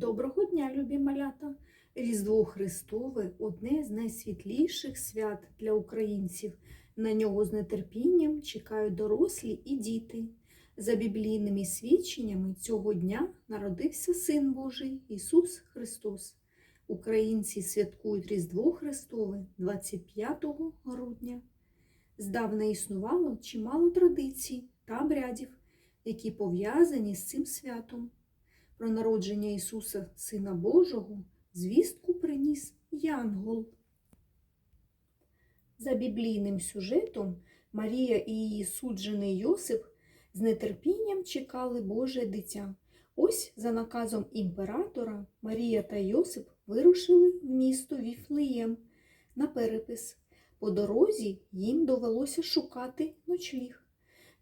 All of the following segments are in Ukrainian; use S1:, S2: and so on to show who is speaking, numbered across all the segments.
S1: Доброго дня, любі малята! Різдво Христове одне з найсвітліших свят для українців. На нього з нетерпінням чекають дорослі і діти. За біблійними свідченнями цього дня народився Син Божий Ісус Христос. Українці святкують Різдво Христове 25 грудня. Здавна існувало чимало традицій та обрядів, які пов'язані з цим святом. Про народження Ісуса, Сина Божого, звістку приніс Янгол. За біблійним сюжетом Марія і її суджений Йосип з нетерпінням чекали Боже дитя. Ось за наказом імператора Марія та Йосип вирушили в місто Віфлеєм на перепис. По дорозі їм довелося шукати ночліг.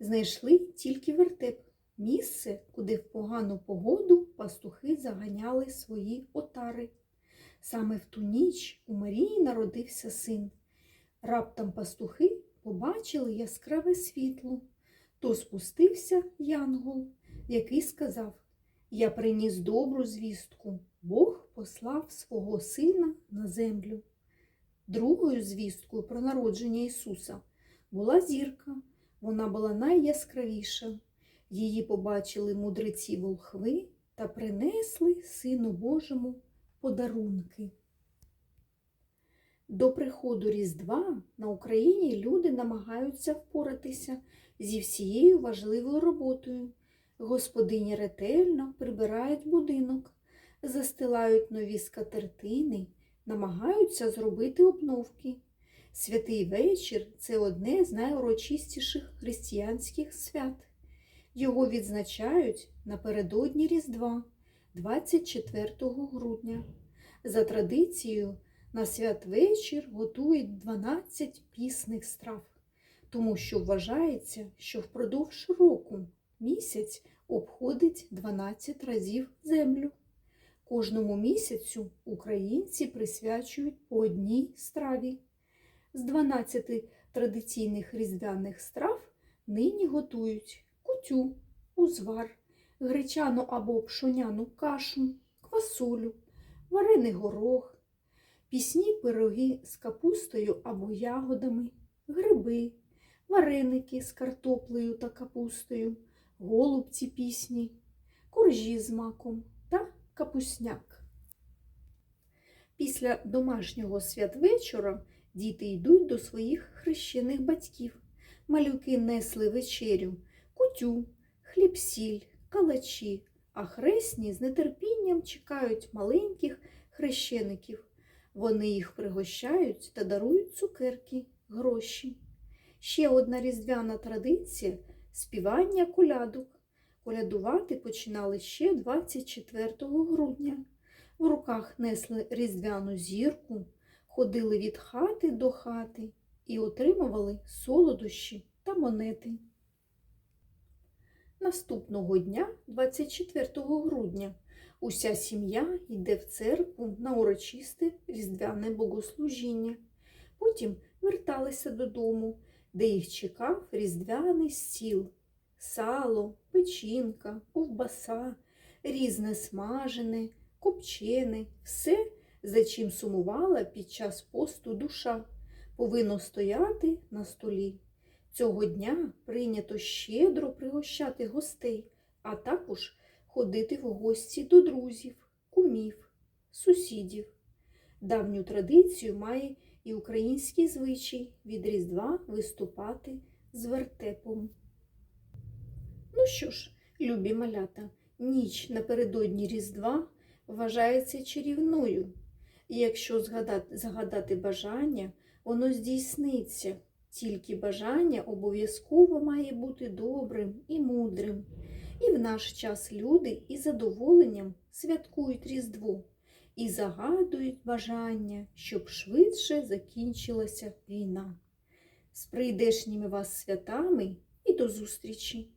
S1: Знайшли тільки вертеп місце, куди в погану погоду пастухи заганяли свої отари. Саме в ту ніч у Марії народився син. Раптом пастухи побачили яскраве світло, то спустився Янгол, який сказав: Я приніс добру звістку, Бог послав свого сина на землю. Другою звісткою про народження Ісуса була зірка. Вона була найяскравіша. Її побачили мудреці волхви та принесли Сину Божому подарунки. До приходу Різдва на Україні люди намагаються впоратися зі всією важливою роботою. Господині ретельно прибирають будинок, застилають нові скатертини, намагаються зробити обновки. Святий вечір це одне з найурочистіших християнських свят. Його відзначають напередодні Різдва 24 грудня. За традицією, на святвечір готують 12 пісних страв, тому що вважається, що впродовж року місяць обходить 12 разів землю. Кожному місяцю українці присвячують по одній страві. З 12 традиційних різдвяних страв нині готують кутю, узвар, гречану або пшоняну кашу, квасолю, варений горох, пісні пироги з капустою або ягодами, гриби, вареники з картоплею та капустою, голубці пісні, коржі з маком та капусняк. Після домашнього святвечора діти йдуть до своїх хрещених батьків. Малюки несли вечерю, кутю, хліб-сіль, калачі, а хресні з нетерпінням чекають маленьких хрещеників. Вони їх пригощають та дарують цукерки, гроші. Ще одна різдвяна традиція співання колядок. Колядувати починали ще 24 грудня. В руках несли різдвяну зірку, ходили від хати до хати і отримували солодощі та монети. Наступного дня, 24 грудня, уся сім'я йде в церкву на урочисте різдвяне богослужіння. Потім верталися додому, де їх чекав різдвяний стіл, сало, печінка, ковбаса, різне смажене, копчене, все, за чим сумувала під час посту душа, повинно стояти на столі. Цього дня прийнято щедро пригощати гостей, а також ходити в гості до друзів, кумів, сусідів. Давню традицію має і український звичай від Різдва виступати з вертепом. Ну що ж, любі малята, ніч напередодні Різдва вважається чарівною, і якщо згадати, загадати бажання, воно здійсниться. Тільки бажання обов'язково має бути добрим і мудрим. І в наш час люди із задоволенням святкують Різдво і загадують бажання, щоб швидше закінчилася війна. З прийдешніми вас святами і до зустрічі!